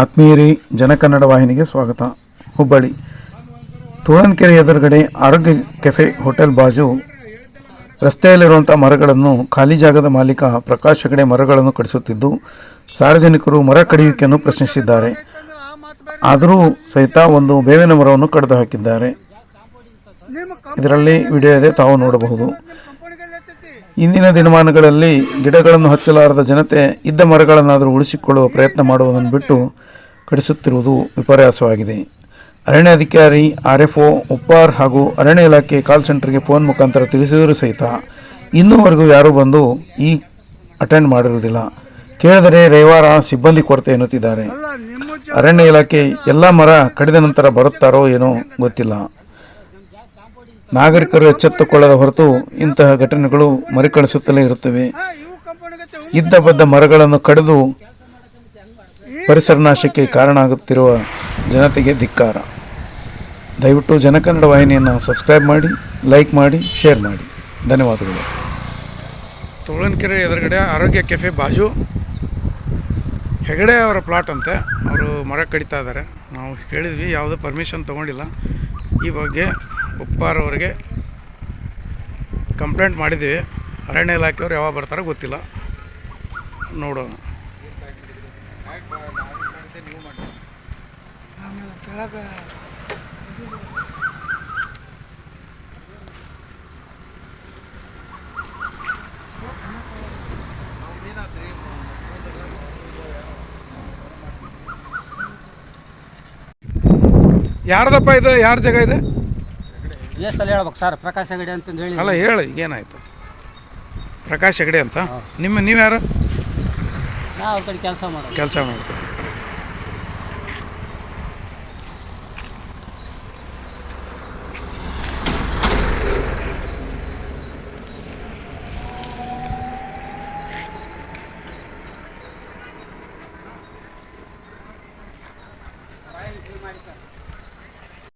ಆತ್ಮೀಯರೇ, ಜನಕನ್ನಡ ವಾಹಿನಿಗೆ ಸ್ವಾಗತ. ಹುಬ್ಬಳ್ಳಿ. ತುಳನ್ಕೆರೆ ಎದುರುಗಡೆ ಆರೋಗ್ಯ ಕೆಫೆ ಹೋಟೆಲ್ ಬಾಜು. ರಸ್ತೆಯಲ್ಲಿರುವಂಥ ಮರಗಳನ್ನು ಖಾಲಿ ಜಾಗದ ಮಾಲೀಕ ಪ್ರಕಾಶ್ ಹೆಗಡೆ ಮರಗಳನ್ನು ಕಡಿಸುತ್ತಿದ್ದು, ಸಾರ್ವಜನಿಕರು ಮರ ಕಡಿಯುವಿಕೆಯನ್ನು ಪ್ರಶ್ನಿಸಿದ್ದಾರೆ. ಆದರೂ ಸಹಿತ ಒಂದು ಬೇವಿನ ಮರವನ್ನು ಕಡಿದು ಹಾಕಿದ್ದಾರೆ ಇದರಲ್ಲಿ ವಿಡಿಯೋ ಇದೆ, ತಾವು ನೋಡಬಹುದು. ಇಂದಿನ ದಿನಮಾನಗಳಲ್ಲಿ ಗಿಡಗಳನ್ನು ಹಚ್ಚಲಾರದ ಜನತೆ ಇದ್ದ ಮರಗಳನ್ನಾದರೂ ಉಳಿಸಿಕೊಳ್ಳುವ ಪ್ರಯತ್ನ ಮಾಡುವುದನ್ನು ಬಿಟ್ಟು ಕಡಿಸುತ್ತಿರುವುದು ವಿಪರ್ಯಾಸವಾಗಿದೆ. ಅರಣ್ಯ ಅಧಿಕಾರಿ ಆರ್ ಎಫ್ ಒ ಉಪ್ಪಾರ್ ಹಾಗೂ ಅರಣ್ಯ ಇಲಾಖೆ ಕಾಲ್ ಸೆಂಟರ್ಗೆ ಫೋನ್ ಮುಖಾಂತರ ತಿಳಿಸಿದರೂ ಸಹಿತ ಇನ್ನೂವರೆಗೂ ಯಾರೂ ಬಂದು ಈ ಅಟೆಂಡ್ ಮಾಡಿರುವುದಿಲ್ಲ. ಕೇಳಿದರೆ ರವಿವಾರ ಸಿಬ್ಬಂದಿ ಕೊರತೆ ಎನ್ನುತ್ತಿದ್ದಾರೆ. ಅರಣ್ಯ ಇಲಾಖೆ ಎಲ್ಲ ಮರ ಕಡಿದ ನಂತರ ಬರುತ್ತಾರೋ ಏನೋ ಗೊತ್ತಿಲ್ಲ. ನಾಗರಿಕರು ಎಚ್ಚೆತ್ತುಕೊಳ್ಳದ ಹೊರತು ಇಂತಹ ಘಟನೆಗಳು ಮರುಕಳಿಸುತ್ತಲೇ ಇರುತ್ತವೆ. ಇದ್ದ ಬದ್ದ ಮರಗಳನ್ನು ಕಡಿದು ಪರಿಸರ ನಾಶಕ್ಕೆ ಕಾರಣ ಆಗುತ್ತಿರುವ ಜನತೆಗೆ ಧಿಕ್ಕಾರ. ದಯವಿಟ್ಟು ಜನಕನ್ನಡ ವಾಹಿನಿಯನ್ನು ಸಬ್ಸ್ಕ್ರೈಬ್ ಮಾಡಿ, ಲೈಕ್ ಮಾಡಿ, ಶೇರ್ ಮಾಡಿ. ಧನ್ಯವಾದಗಳು. ತುಳನ್ಕೆರೆ ಎದುರುಗಡೆ ಆರೋಗ್ಯ ಕೆಫೆ ಬಾಜು. ಹೆಗಡೆ ಅವರ ಪ್ಲಾಟ್ ಅಂತೆ. ಅವರು ಮರ ಕಡಿತಾ ಇದ್ದಾರೆ. ನಾವು ಹೇಳಿದ್ವಿ, ಯಾವುದೇ ಪರ್ಮಿಷನ್ ತೊಗೊಂಡಿಲ್ಲ. ಈ ಬಗ್ಗೆ ಉಪ್ಪಾರ್ ಅವರಿಗೆ ಕಂಪ್ಲೇಂಟ್ ಮಾಡಿದ್ದೀವಿ. ಅರಣ್ಯ ಇಲಾಖೆಯವ್ರು ಯಾವಾಗ ಬರ್ತಾರೋ ಗೊತ್ತಿಲ್ಲ. ನೋಡೋಣ. ಯಾರ್ದಪ್ಪ ಇದು? ಯಾರ ಜಾಗ ಇದೆ? ಸಲ ಹೇಳ್ಬೇಕು ಸರ್ ಪ್ರಕಾಶ್ ಹೆಗಡೆ ಅಂತಂದು ಹೇಳಿ. ಅಲ್ಲ ಹೇಳಿ ಈಗೇನಾಯಿತು? ಪ್ರಕಾಶ್ ಹೆಗಡೆ ಅಂತ? ನಿಮ್ಮ ನೀವು ಯಾರು ಅವ್ರ ಕಡೆ ಕೆಲಸ ಮಾಡೋದು. ಕೆಲಸ ಮಾಡ್ತೀವಿ